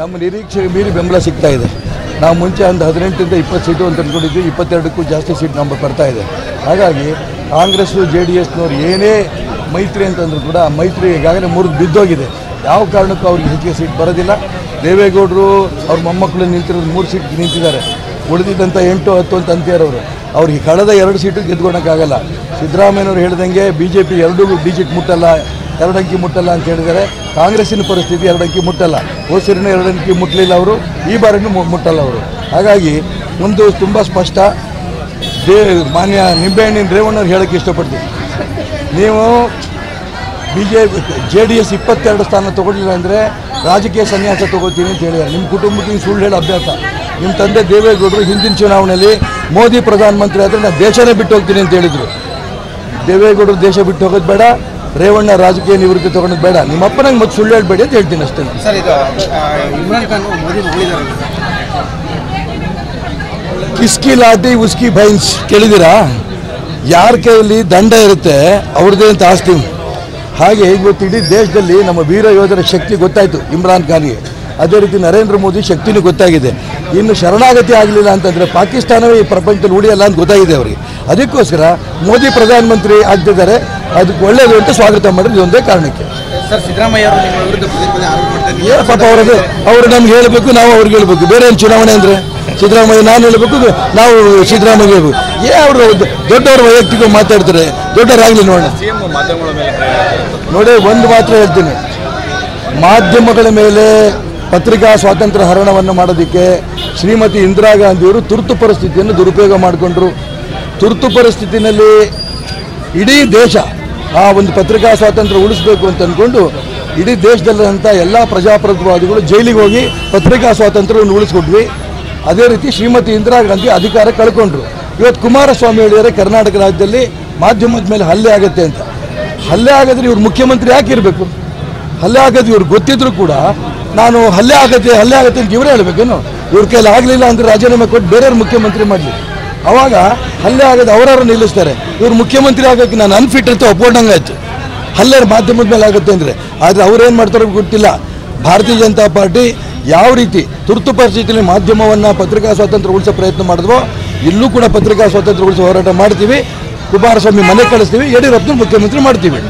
ನಮ್ಮ ನಿರೀಕ್ಷೆಗೆ ಮೀರಿ ಬೆಂಬಲ ಸಿಗ್ತಾ ಇದೆ. ನಾವು ಮುಂಚೆ ಒಂದು ಹದಿನೆಂಟರಿಂದ ಇಪ್ಪತ್ತು ಸೀಟು ಅಂತ ಅಂದ್ಕೊಂಡಿದ್ವಿ, ಇಪ್ಪತ್ತೆರಡಕ್ಕೂ ಜಾಸ್ತಿ ಸೀಟ್ ನಂಬರ್ ಬರ್ತಾ ಇದೆ. ಹಾಗಾಗಿ ಕಾಂಗ್ರೆಸ್ಸು ಜೆ ಡಿ ಎಸ್ನವ್ರು ಏನೇ ಮೈತ್ರಿ ಅಂತಂದರೂ ಕೂಡ ಮೈತ್ರಿ ಈಗಾಗಲೇ ಮುರಿದು ಬಿದ್ದೋಗಿದೆ. ಯಾವ ಕಾರಣಕ್ಕೂ ಅವ್ರಿಗೆ ಹೆಚ್ಚಿಗೆ ಸೀಟ್ ಬರೋದಿಲ್ಲ. ದೇವೇಗೌಡರು ಅವ್ರ ಮೊಮ್ಮಕ್ಕಳು ನಿಂತಿರೋದು ಮೂರು ಸೀಟ್ ನಿಂತಿದ್ದಾರೆ. ಉಳಿದಿದ್ದಂಥ ಎಂಟು, ಹತ್ತು ಅಂತ ಅವರು ಅವ್ರಿಗೆ ಕಳೆದ ಎರಡು ಸೀಟು ಗೆದ್ಕೊಳಕ್ಕಾಗಲ್ಲ ಸಿದ್ದರಾಮಯ್ಯನವ್ರು ಹೇಳ್ದಂಗೆ ಬಿ ಜೆ ಪಿ ಎರಡೂ ಡಿಜಿಟ್ ಮುಟ್ಟಲ್ಲ ಎರಡು ಅಂಕಿ ಮುಟ್ಟಲ್ಲ ಅಂತ ಹೇಳಿದರೆ ಕಾಂಗ್ರೆಸ್ಸಿನ ಪರಿಸ್ಥಿತಿ ಎರಡಕ್ಕೆ ಮುಟ್ಟಲ್ಲ. ಹೋಸಿರಿನ ಎರಡಂಕಿ ಮುಟ್ಟಲಿಲ್ಲ ಅವರು, ಈ ಬಾರಿನೂ ಮುಟ್ಟಲ್ಲ ಅವರು. ಹಾಗಾಗಿ ಒಂದು ತುಂಬ ಸ್ಪಷ್ಟ. ದೇ, ಮಾನ್ಯ ನಿಂಬೆಹಣ್ಣಿನ ರೇವಣ್ಣವ್ರು ಹೇಳೋಕ್ಕೆ ಇಷ್ಟಪಡ್ತೀನಿ. ನೀವು B J J D S ಇಪ್ಪತ್ತೆರಡು ಸ್ಥಾನ ತೊಗೊಳ್ಳಿಲ್ಲ ಅಂದರೆ ರಾಜಕೀಯ ಸನ್ಯಾಸ ತೊಗೋತೀನಿ ಅಂತ ಹೇಳಿದ್ದಾರೆ. ನಿಮ್ಮ ಕುಟುಂಬಕ್ಕೆ ಸುಳ್ಳು ಹೇಳೋ ಅಭ್ಯಾಸ. ನಿಮ್ಮ ತಂದೆ ದೇವೇಗೌಡರು ಹಿಂದಿನ ಚುನಾವಣೆಯಲ್ಲಿ ಮೋದಿ ಪ್ರಧಾನಮಂತ್ರಿ ಆದರೆ ನಾನು ದೇಶನೇ ಬಿಟ್ಟು ಹೋಗ್ತೀನಿ ಅಂತ ಹೇಳಿದರು. ದೇವೇಗೌಡರು ದೇಶ ಬಿಟ್ಟು ಹೋಗೋದು ಬೇಡ. ರೇವಣ್ಣ ರಾಜಕೀಯ ನಿವೃತ್ತಿ ತಗೊಂಡು ಬೇಡ. ನಿಮ್ಮ ಅಪ್ಪನಂಗೆ ಮತ್ತೆ ಸುಳ್ಳು ಹೇಳ್ಬೇಡಿ ಅಂತ ಹೇಳ್ತೀನಿ ಅಷ್ಟೇ. ಸರ್ ಇದು ಇಮ್ರಾನ್ ಖಾನ್ ಮೋದಿ ಹೊಗಳಿದ್ದಾರೆ ಕಿಸ್ಕಿ ಲಾಟಿ ಉಸ್ಕಿ ಬೈನ್ಸ್ ಕೇಳಿದಿರಾ ಯಾರ ಕೈಯಲ್ಲಿ ದಂಡ ಇರುತ್ತೆ ಅವ್ರದ್ದೇ ಅಂತ ಆಸ್ತಿ. ಹಾಗೆ ಇವತ್ತು ಇಡೀ ದೇಶದಲ್ಲಿ ನಮ್ಮ ವೀರ ಯೋಧರ ಶಕ್ತಿ ಗೊತ್ತಾಯಿತು ಇಮ್ರಾನ್ ಖಾನ್ಗೆ. ಅದೇ ರೀತಿ ನರೇಂದ್ರ ಮೋದಿ ಶಕ್ತಿನೂ ಗೊತ್ತಾಗಿದೆ. ಇನ್ನು ಶರಣಾಗತಿ ಆಗಲಿಲ್ಲ ಅಂತಂದರೆ ಪಾಕಿಸ್ತಾನವೇ ಈ ಪ್ರಪಂಚದಲ್ಲಿ ಉಳಿಯಲ್ಲ ಅಂತ ಗೊತ್ತಾಗಿದೆ ಅವರಿಗೆ. ಅದಕ್ಕೋಸ್ಕರ ಮೋದಿ ಪ್ರಧಾನಮಂತ್ರಿ ಆಗ್ತಿದ್ದಾರೆ. ಅದಕ್ಕೆ ಒಳ್ಳೆಯದು ಅಂತ ಸ್ವಾಗತ ಮಾಡಿದ್ರು ಇದೊಂದೇ ಕಾರಣಕ್ಕೆ. ಸರ್ ಸಿದ್ದರಾಮಯ್ಯ ಅವರು ನಿಮ್ಮ ವಿರುದ್ಧ ಪದೇ ಪದೇ ಆರೋಪ ಮಾಡ್ತಾರೆ ಏ ಪಾಪ ಅವರದು ಅವರು ನಮ್ಗೆ ಹೇಳಬೇಕು ನಾವು ಅವ್ರಿಗೆ ಹೇಳ್ಬೇಕು. ಬೇರೆ ಏನು ಚುನಾವಣೆ ಅಂದರೆ? ಸಿದ್ದರಾಮಯ್ಯ ನಾನು ಹೇಳಬೇಕು ನಾವು ಸಿದ್ದರಾಮಯ್ಯ ಹೇಳ್ಬೇಕು. ಏ ಅವರು ದೊಡ್ಡವರು ವೈಯಕ್ತಿಕ ಮಾತಾಡ್ತಾರೆ. ದೊಡ್ಡವರಾಗಲಿ ನೋಡೋಣ. ನೋಡಿ ಒಂದು ಮಾತ್ರ ಹೇಳ್ತೀನಿ. ಮಾಧ್ಯಮಗಳ ಮೇಲೆ ಪತ್ರಿಕಾ ಸ್ವಾತಂತ್ರ್ಯ ಹರಣವನ್ನು ಮಾಡೋದಕ್ಕೆ ಶ್ರೀಮತಿ ಇಂದಿರಾ ಗಾಂಧಿಯವರು ತುರ್ತು ಪರಿಸ್ಥಿತಿಯನ್ನು ದುರುಪಯೋಗ ಮಾಡಿಕೊಂಡ್ರು. ತುರ್ತು ಪರಿಸ್ಥಿತಿನಲ್ಲಿ ಇಡೀ ದೇಶ ಆ ಒಂದು ಪತ್ರಿಕಾ ಸ್ವಾತಂತ್ರ್ಯ ಉಳಿಸಬೇಕು ಅಂತ ಅಂದ್ಕೊಂಡು ಇಡೀ ದೇಶದಲ್ಲಿರುವಂಥ ಎಲ್ಲ ಪ್ರಜಾಪ್ರಭುತ್ವವಾದಿಗಳು ಜೈಲಿಗೆ ಹೋಗಿ ಪತ್ರಿಕಾ ಸ್ವಾತಂತ್ರ್ಯವನ್ನು ಉಳಿಸ್ಕೊಟ್ವಿ. ಅದೇ ರೀತಿ ಶ್ರೀಮತಿ ಇಂದಿರಾ ಗಾಂಧಿ ಅಧಿಕಾರ ಕಳ್ಕೊಂಡ್ರು. ಇವತ್ತು ಕುಮಾರಸ್ವಾಮಿ ಹೇಳಿದರೆ ಕರ್ನಾಟಕ ರಾಜ್ಯದಲ್ಲಿ ಮಾಧ್ಯಮದ ಮೇಲೆ ಹಲ್ಲೆ ಆಗುತ್ತೆ ಅಂತ. ಹಲ್ಲೆ ಆಗದ್ರೆ ಇವ್ರು ಮುಖ್ಯಮಂತ್ರಿ ಯಾಕೆ ಇರಬೇಕು ಹಲ್ಲೆ ಆಗೋದು ಇವ್ರು ಗೊತ್ತಿದ್ರು ಕೂಡ ನಾನು ಹಲ್ಲೆ ಆಗತ್ತೆ ಹಲ್ಲೆ ಆಗತ್ತೆ ಅಂತ ಇವರೇ ಹೇಳಬೇಕೇನು ಇವ್ರ ಕೈಲಿ ಆಗಲಿಲ್ಲ ಅಂದರೆ ರಾಜೀನಾಮೆ ಕೊಟ್ಟು ಬೇರೆಯವ್ರು ಮುಖ್ಯಮಂತ್ರಿ ಮಾಡಲಿ. ಅವಾಗ ಹಲ್ಲೆ ಆಗೋದು ಅವರವ್ರು ನಿಲ್ಲಿಸ್ತಾರೆ. ಇವ್ರು ಮುಖ್ಯಮಂತ್ರಿ ಆಗೋಕ್ಕೆ ನಾನು ಅನ್ಫಿಟ್ ಅಂತ ಒಪ್ಕೊಂಡಂಗಾಯ್ತು ಹಲ್ಲೆ ಮಾಧ್ಯಮದ ಮೇಲೆ ಆಗುತ್ತೆ ಅಂದರೆ. ಆದರೆ ಅವ್ರೇನು ಮಾಡ್ತಾರೋ ಗೊತ್ತಿಲ್ಲ. ಭಾರತೀಯ ಜನತಾ ಪಾರ್ಟಿ ಯಾವ ರೀತಿ ತುರ್ತು ಪರಿಸ್ಥಿತಿಯಲ್ಲಿ ಮಾಧ್ಯಮವನ್ನು ಪತ್ರಿಕಾ ಸ್ವಾತಂತ್ರ್ಯ ಉಳಿಸೋ ಪ್ರಯತ್ನ ಮಾಡಿದ್ವೋ, ಇಲ್ಲೂ ಕೂಡ ಪತ್ರಿಕಾ ಸ್ವಾತಂತ್ರ್ಯ ಉಳಿಸೋ ಹೋರಾಟ ಮಾಡ್ತೀವಿ. ಕುಮಾರಸ್ವಾಮಿ ಮನೆ ಕಳಿಸ್ತೀವಿ, ಯಡಿಯೂರಪ್ಪನ ಮುಖ್ಯಮಂತ್ರಿ ಮಾಡ್ತೀವಿ.